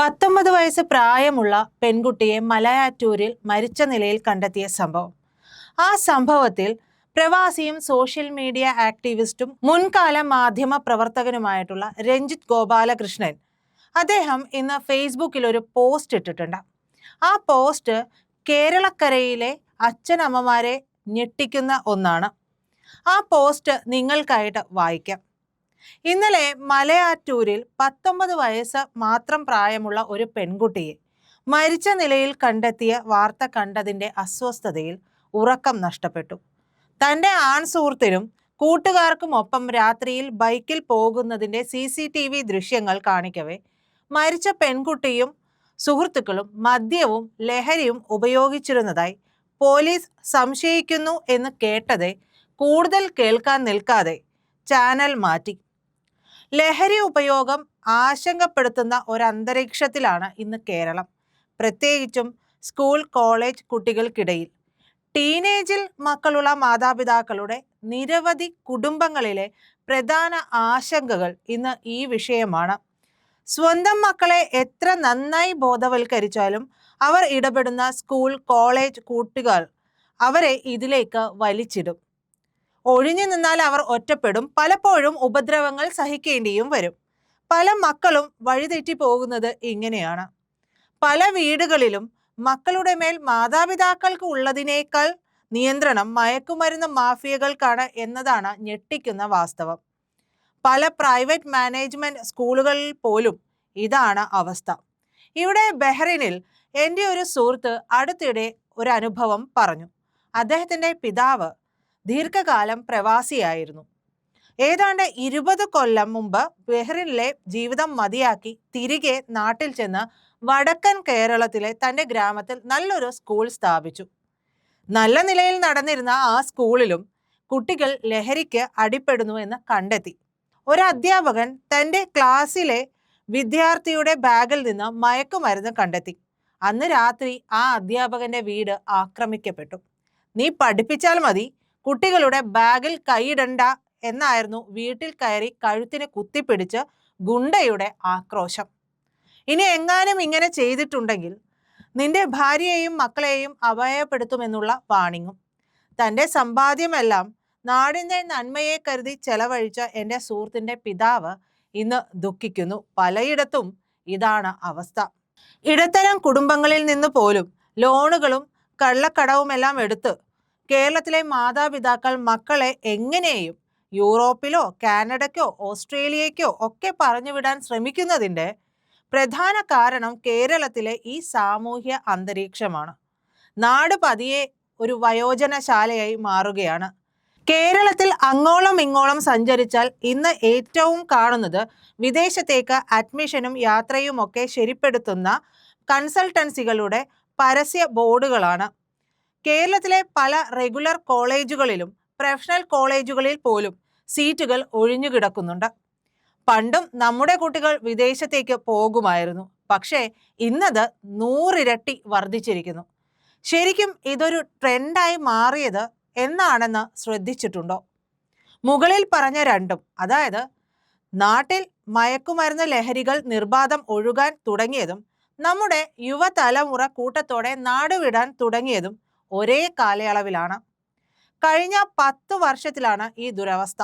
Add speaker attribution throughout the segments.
Speaker 1: പത്തൊമ്പത് വയസ്സ് പ്രായമുള്ള പെൺകുട്ടിയെ മലയാറ്റൂരിൽ മരിച്ച നിലയിൽ കണ്ടെത്തിയ സംഭവം. ആ സംഭവത്തിൽ പ്രവാസിയും സോഷ്യൽ മീഡിയ ആക്ടിവിസ്റ്റും മുൻകാല മാധ്യമ പ്രവർത്തകനുമായിട്ടുള്ള രഞ്ജിത്ത് ഗോപാലകൃഷ്ണൻ അദ്ദേഹം ഇന്ന് ഫേസ്ബുക്കിൽ ഒരു പോസ്റ്റ് ഇട്ടിട്ടുണ്ട്. ആ പോസ്റ്റ് കേരളക്കരയിലെ അച്ഛനമ്മമാരെ ഞെട്ടിക്കുന്ന ഒന്നാണ്. ആ പോസ്റ്റ് നിങ്ങൾക്കായിട്ട് വായിക്കാം. ഇന്നലെ മലയാറ്റൂരിൽ പത്തൊമ്പത് വയസ്സ് മാത്രം പ്രായമുള്ള ഒരു പെൺകുട്ടിയെ മരിച്ച നിലയിൽ കണ്ടെത്തിയ വാർത്ത കണ്ടതിന്റെ അസ്വസ്ഥതയിൽ ഉറക്കം നഷ്ടപ്പെട്ടു. തന്റെ ആൺ സുഹൃത്തിനും കൂട്ടുകാർക്കുമൊപ്പം രാത്രിയിൽ ബൈക്കിൽ പോകുന്നതിന്റെ സി സി ടി വി ദൃശ്യങ്ങൾ കാണിക്കവേ മരിച്ച പെൺകുട്ടിയും സുഹൃത്തുക്കളും മദ്യവും ലഹരിയും ഉപയോഗിച്ചിരുന്നതായി പോലീസ് സംശയിക്കുന്നു എന്ന് കേട്ടതേ കൂടുതൽ കേൾക്കാൻ നിൽക്കാതെ ചാനൽ മാറ്റി. ലഹരി ഉപയോഗം ആശങ്കപ്പെടുത്തുന്ന ഒരു അന്തരീക്ഷത്തിലാണ് ഇന്ന് കേരളം. പ്രത്യേകിച്ചും സ്കൂൾ കോളേജ് കുട്ടികൾക്കിടയിൽ. ടീനേജിൽ മക്കളുള്ള മാതാപിതാക്കളുടെ നിരവധി കുടുംബങ്ങളിലെ പ്രധാന ആശങ്കകൾ ഇന്ന് ഈ വിഷയമാണ്. സ്വന്തം മക്കളെ എത്ര നന്നായി ബോധവൽക്കരിച്ചാലും അവർ ഇടപെടുന്ന സ്കൂൾ കോളേജ് കൂട്ടുകാർ അവരെ ഇതിലേക്ക് വലിച്ചിടും. ഒഴിഞ്ഞു നിന്നാൽ അവർ ഒറ്റപ്പെടും. പലപ്പോഴും ഉപദ്രവങ്ങൾ സഹിക്കേണ്ടിയും വരും. പല മക്കളും വഴിതെറ്റി പോകുന്നത് ഇങ്ങനെയാണ്. പല വീടുകളിലും മക്കളുടെ മേൽ മാതാപിതാക്കൾക്ക് ഉള്ളതിനേക്കാൾ നിയന്ത്രണം മയക്കുമരുന്ന് മാഫിയകൾക്കാണ് എന്നതാണ് ഞെട്ടിക്കുന്ന വാസ്തവം. പല പ്രൈവറ്റ് മാനേജ്മെന്റ് സ്കൂളുകളിൽ പോലും ഇതാണ് അവസ്ഥ. ഇവിടെ ബഹ്റിനിൽ എന്റെ ഒരു സുഹൃത്ത് അടുത്തിടെ ഒരു അനുഭവം പറഞ്ഞു. അദ്ദേഹത്തിന്റെ പിതാവ് ദീർഘകാലം പ്രവാസിയായിരുന്നു. ഏതാണ്ട് ഇരുപത് കൊല്ലം മുമ്പ് ബെഹ്റിനിലെ ജീവിതം മതിയാക്കി തിരികെ നാട്ടിൽ ചെന്ന് വടക്കൻ കേരളത്തിലെ തന്റെ ഗ്രാമത്തിൽ നല്ലൊരു സ്കൂൾ സ്ഥാപിച്ചു. നല്ല നിലയിൽ നടന്നിരുന്ന ആ സ്കൂളിലും കുട്ടികൾ ലഹരിക്ക് അടിപ്പെടുന്നു എന്ന് കണ്ടെത്തി. ഒരു അധ്യാപകൻ തന്റെ ക്ലാസ്സിലെ വിദ്യാർത്ഥിയുടെ ബാഗിൽ നിന്ന് മയക്കുമരുന്ന് കണ്ടെത്തി. അന്ന് രാത്രി ആ അധ്യാപകന്റെ വീട് ആക്രമിക്കപ്പെട്ടു. നീ പഠിപ്പിച്ചാൽ മതി കുട്ടികളുടെ ബാഗിൽ കൈയിടണ്ട എന്നായിരുന്നു വീട്ടിൽ കയറി കഴുത്തിന് കുത്തിപ്പിടിച്ച് ഗുണ്ടയുടെ ആക്രോശം. ഇനി എങ്ങാനും ഇങ്ങനെ ചെയ്തിട്ടുണ്ടെങ്കിൽ നിന്റെ ഭാര്യയെയും മക്കളെയും അപയപ്പെടുത്തുമെന്നുള്ള വാണിങ്ങും. തന്റെ സമ്പാദ്യമെല്ലാം നാടിന്റെ നന്മയെ കരുതി ചെലവഴിച്ച എന്റെ സുഹൃത്തിന്റെ പിതാവ് ഇന്ന് ദുഃഖിക്കുന്നു. പലയിടത്തും ഇതാണ് അവസ്ഥ. ഇടത്തരം കുടുംബങ്ങളിൽ നിന്ന് പോലും ലോണുകളും കള്ളക്കടവുമെല്ലാം എടുത്ത് കേരളത്തിലെ മാതാപിതാക്കൾ മക്കളെ എങ്ങനെയും യൂറോപ്പിലോ കാനഡയ്ക്കോ ഓസ്ട്രേലിയയ്ക്കോ ഒക്കെ പറഞ്ഞുവിടാൻ ശ്രമിക്കുന്നതിന്റെ പ്രധാന കാരണം കേരളത്തിലെ ഈ സാമൂഹ്യ അന്തരീക്ഷമാണ്. നാട് പതിയെ ഒരു വയോജനശാലയായി മാറുകയാണ്. കേരളത്തിൽ അങ്ങോളം ഇങ്ങോളം സഞ്ചരിച്ചാൽ ഇന്ന് ഏറ്റവും കാണുന്നത് വിദേശത്തേക്ക് അഡ്മിഷനും യാത്രയുമൊക്കെ ശരിപ്പെടുത്തുന്ന കൺസൾട്ടൻസികളുടെ പരസ്യ ബോർഡുകളാണ്. കേരളത്തിലെ പല റെഗുലർ കോളേജുകളിലും പ്രൊഫഷണൽ കോളേജുകളിൽ പോലും സീറ്റുകൾ ഒഴിഞ്ഞുകിടക്കുന്നുണ്ട് പണ്ടും നമ്മുടെ കുട്ടികൾ വിദേശത്തേക്ക് പോകുമായിരുന്നു. പക്ഷേ ഇന്നത് നൂറിരട്ടി വർദ്ധിച്ചിരിക്കുന്നു. ശരിക്കും ഇതൊരു ട്രെൻഡായി മാറിയത് എന്നാണെന്ന് ശ്രദ്ധിച്ചിട്ടുണ്ടോ? മുകളിൽ പറഞ്ഞ രണ്ടും അതായത് നാട്ടിൽ മയക്കുമരുന്ന് ലഹരികൾ നിർബാധം ഒഴുകാൻ തുടങ്ങിയതും നമ്മുടെ യുവതലമുറ കൂട്ടത്തോടെ നാടുവിടാൻ തുടങ്ങിയതും ഒരേ കാലയളവിലാണ്. കഴിഞ്ഞ പത്ത് വർഷത്തിലാണ് ഈ ദുരവസ്ഥ.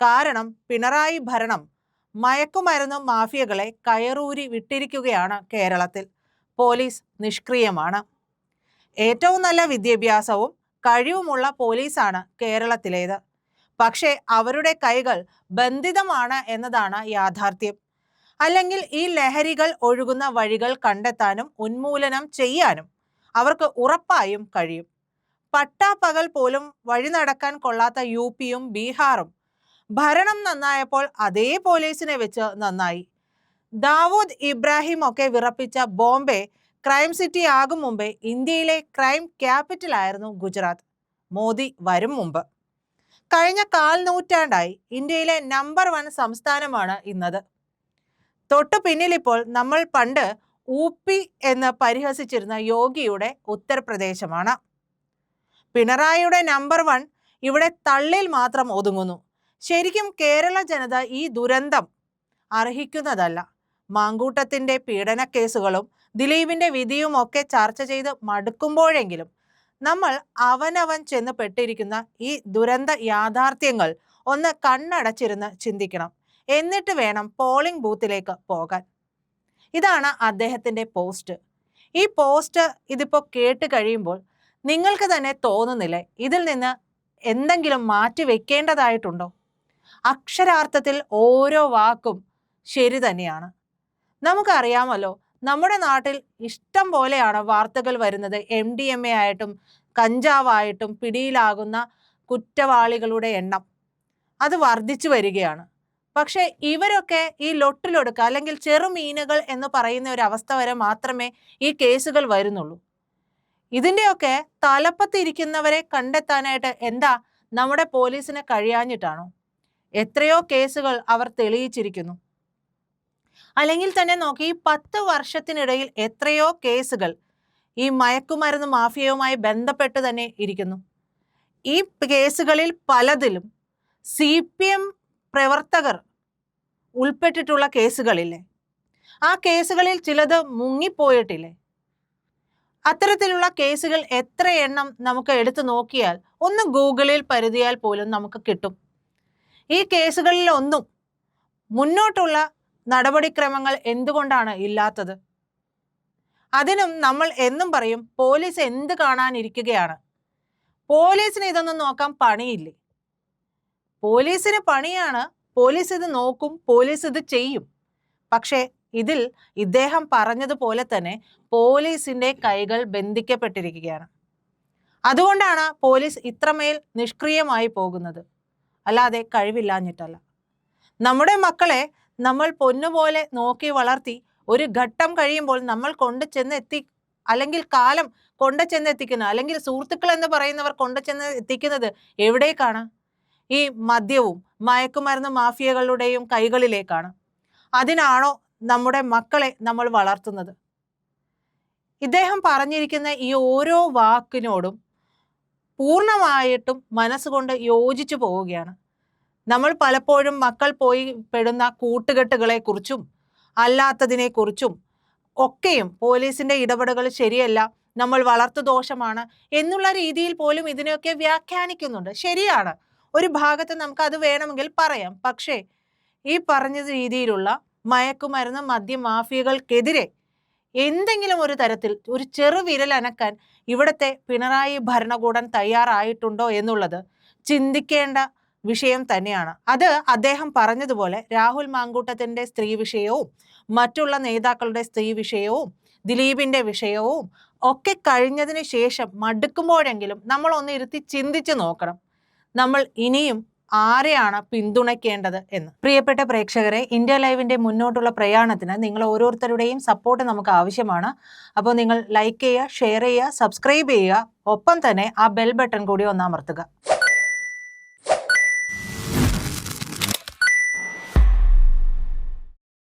Speaker 1: കാരണം പിണറായി ഭരണം മയക്കുമരുന്നും മാഫിയകളെ കയറൂരി വിട്ടിരിക്കുകയാണ് കേരളത്തിൽ. പോലീസ് നിഷ്ക്രിയമാണ്. ഏറ്റവും നല്ല വിദ്യാഭ്യാസവും കഴിവുമുള്ള പോലീസാണ് കേരളത്തിലേത്. പക്ഷേ അവരുടെ കൈകൾ ബന്ധിതമാണ് എന്നതാണ് യാഥാർത്ഥ്യം. അല്ലെങ്കിൽ ഈ ലഹരികൾ ഒഴുകുന്ന വഴികൾ കണ്ടെത്താനും ഉന്മൂലനം ചെയ്യാനും അവർക്ക് ഉറപ്പായും കഴിയും. പട്ടാപ്പകൽ പോലും വഴി നടക്കാൻ കൊള്ളാത്ത യു പിയും ബീഹാറും ഭരണം നന്നായപ്പോൾ അതേ പോലീസിനെ വെച്ച് നന്നായി. ദാവൂദ് ഇബ്രാഹിം ഒക്കെ വിറപ്പിച്ച ബോംബെ ക്രൈം സിറ്റി ആകും മുമ്പേ ഇന്ത്യയിലെ ക്രൈം ക്യാപിറ്റൽ ആയിരുന്നു ഗുജറാത്ത്. മോദി വരും മുമ്പ്. കഴിഞ്ഞ കാൽ നൂറ്റാണ്ടായി ഇന്ത്യയിലെ നമ്പർ വൺ സംസ്ഥാനമാണ് ഇന്നത്. തൊട്ടു പിന്നിലിപ്പോൾ നമ്മൾ പണ്ട് ഊപ്പി എന്ന് പരിഹസിച്ചിരുന്ന യോഗിയുടെ ഉത്തർപ്രദേശമാണ്. പിണറായിയുടെ നമ്പർ വൺ ഇവിടെ തള്ളിൽ മാത്രം ഒതുങ്ങുന്നു. ശരിക്കും കേരള ജനത ഈ ദുരന്തം അർഹിക്കുന്നതല്ല. മാങ്കൂട്ടത്തിന്റെ പീഡന കേസുകളും ദിലീപിന്റെ വിധിയും ഒക്കെ ചർച്ച ചെയ്ത് മടുക്കുമ്പോഴെങ്കിലും നമ്മൾ അവനവൻ ചെന്ന് പെട്ടിരിക്കുന്ന ഈ ദുരന്ത യാഥാർത്ഥ്യങ്ങൾ ഒന്ന് കണ്ണടച്ചിരുന്ന് ചിന്തിക്കണം. എന്നിട്ട് വേണം പോളിംഗ് ബൂത്തിലേക്ക് പോകാൻ. ഇതാണ് അദ്ദേഹത്തിന്റെ പോസ്റ്റ്. ഈ പോസ്റ്റ് ഇതിപ്പോൾ കേട്ട് കഴിയുമ്പോൾ നിങ്ങൾക്ക് തന്നെ തോന്നുന്നില്ലേ? ഇതിൽ നിന്ന് എന്തെങ്കിലും മാറ്റി വെക്കേണ്ടതായിട്ടുണ്ടോ? അക്ഷരാർത്ഥത്തിൽ ഓരോ വാക്കും ശരി തന്നെയാണ്. നമുക്കറിയാമല്ലോ നമ്മുടെ നാട്ടിൽ ഇഷ്ടം പോലെയാണ് വാർത്തകൾ വരുന്നത്. എം ഡി എം എ ആയിട്ടും കഞ്ചാവായിട്ടും പിടിയിലാകുന്ന കുറ്റവാളികളുടെ എണ്ണം. അത് വർദ്ധിച്ചു വരികയാണ്. പക്ഷേ ഇവരൊക്കെ ഈ ലൊട്ടിലൊടുക്ക അല്ലെങ്കിൽ ചെറുമീനുകൾ എന്ന് പറയുന്ന ഒരു അവസ്ഥ വരെ മാത്രമേ ഈ കേസുകൾ വരുന്നുള്ളൂ. ഇതിന്റെയൊക്കെ തലപ്പത്തിരിക്കുന്നവരെ കണ്ടെത്താനായിട്ട് എന്താ നമ്മുടെ പോലീസിനെ കഴിയാഞ്ഞിട്ടാണോ? എത്രയോ കേസുകൾ അവർ തെളിയിച്ചിരിക്കുന്നു. അല്ലെങ്കിൽ തന്നെ നോക്കി പത്ത് വർഷത്തിനിടയിൽ എത്രയോ കേസുകൾ ഈ മയക്കുമരുന്ന് മാഫിയയുമായി ബന്ധപ്പെട്ട് തന്നെ ഇരിക്കുന്നു. ഈ കേസുകളിൽ പലതിലും സി പി എം പ്രവർത്തകർ ഉൾപ്പെട്ടിട്ടുള്ള കേസുകളില്ലേ? ആ കേസുകളിൽ ചിലത് മുങ്ങിപ്പോയിട്ടില്ലേ? അത്തരത്തിലുള്ള കേസുകൾ എത്ര എണ്ണം നമുക്ക് എടുത്തു നോക്കിയാൽ ഒന്ന് ഗൂഗിളിൽ പരുതിയാൽ പോലും നമുക്ക് കിട്ടും. ഈ കേസുകളിൽ ഒന്നും മുന്നോട്ടുള്ള നടപടിക്രമങ്ങൾ എന്തുകൊണ്ടാണ് ഇല്ലാത്തത്? അതിനും നമ്മൾ എന്നും പറയും പോലീസ് എന്ത് കാണാനിരിക്കുകയാണ്? പോലീസിന് ഇതൊന്നും നോക്കാൻ പണിയില്ലേ? പോലീസിന് പണിയാണ് പോലീസ് ഇത് നോക്കും പോലീസ് ഇത് ചെയ്യും. പക്ഷേ ഇതിൽ ഇദ്ദേഹം പറഞ്ഞതുപോലെ തന്നെ പോലീസിന്റെ കൈകൾ ബന്ധിക്കപ്പെട്ടിരിക്കുകയാണ്. അതുകൊണ്ടാണ് പോലീസ് ഇത്രമേൽ നിഷ്ക്രിയമായി പോകുന്നത്. അല്ലാതെ കഴിവില്ലാഞ്ഞിട്ടല്ല. നമ്മുടെ മക്കളെ നമ്മൾ പൊന്നുപോലെ നോക്കി വളർത്തി ഒരു ഘട്ടം കഴിയുമ്പോൾ നമ്മൾ കൊണ്ടു ചെന്ന് എത്തി അല്ലെങ്കിൽ കാലം കൊണ്ടു ചെന്ന് എത്തിക്കുന്ന അല്ലെങ്കിൽ സുഹൃത്തുക്കൾ എന്ന് പറയുന്നവർ കൊണ്ടു ചെന്ന് എത്തിക്കുന്നത് എവിടേക്കാണ്? ഈ മദ്യവും മയക്കുമരുന്ന് മാഫിയകളുടെയും കൈകളിലേക്കാണ്. അതിനാണോ നമ്മുടെ മക്കളെ നമ്മൾ വളർത്തുന്നത്? ഇദ്ദേഹം പറഞ്ഞിരിക്കുന്ന ഈ ഓരോ വാക്കിനോടും പൂർണമായിട്ടും മനസ്സുകൊണ്ട് യോജിച്ചു പോവുകയാണ്. നമ്മൾ പലപ്പോഴും മക്കൾ പോയി പെടുന്ന കൂട്ടുകെട്ടുകളെ കുറിച്ചും അല്ലാത്തതിനെ കുറിച്ചും ഒക്കെയും പോലീസിന്റെ ഇടപെടലുകൾ ശരിയല്ല നമ്മൾ വളർത്തു ദോഷമാണ് എന്നുള്ള രീതിയിൽ പോലും ഇതിനെയൊക്കെ വ്യാഖ്യാനിക്കുന്നുണ്ട്. ശരിയാണ്. ഒരു ഭാഗത്ത് നമുക്ക് അത് വേണമെങ്കിൽ പറയാം. പക്ഷേ ഈ പറഞ്ഞ രീതിയിലുള്ള മയക്കുമരുന്ന് മദ്യമാഫിയകൾക്കെതിരെ എന്തെങ്കിലും ഒരു തരത്തിൽ ഒരു ചെറുവിരൽ അനക്കാൻ ഇവിടുത്തെ പിണറായി ഭരണകൂടം തയ്യാറായിട്ടുണ്ടോ എന്നുള്ളത് ചിന്തിക്കേണ്ട വിഷയം തന്നെയാണ്. അത് അദ്ദേഹം പറഞ്ഞതുപോലെ രാഹുൽ മാങ്കൂട്ടത്തിന്റെ സ്ത്രീ വിഷയവും മറ്റുള്ള നേതാക്കളുടെ സ്ത്രീ വിഷയവും ദിലീപിന്റെ വിഷയവും ഒക്കെ കഴിഞ്ഞതിന് ശേഷം മടുക്കുമ്പോഴെങ്കിലും നമ്മൾ ഒന്ന് ഇരുത്തി ചിന്തിച്ച് നോക്കണം. നമ്മൾ ഇനിയും ആരെയാണ് പിന്തുണയ്ക്കേണ്ടത് എന്ന്. പ്രിയപ്പെട്ട പ്രേക്ഷകരെ ഇന്ത്യ ലൈവിന്റെ മുന്നോട്ടുള്ള പ്രയാണത്തിന് നിങ്ങൾ ഓരോരുത്തരുടെയും സപ്പോർട്ട് നമുക്ക് ആവശ്യമാണ്. അപ്പോൾ നിങ്ങൾ ലൈക്ക് ചെയ്യുക ഷെയർ ചെയ്യുക സബ്സ്ക്രൈബ് ചെയ്യുക. ഒപ്പം തന്നെ ആ ബെൽ ബട്ടൺ കൂടി ഒന്ന് അമർത്തുക.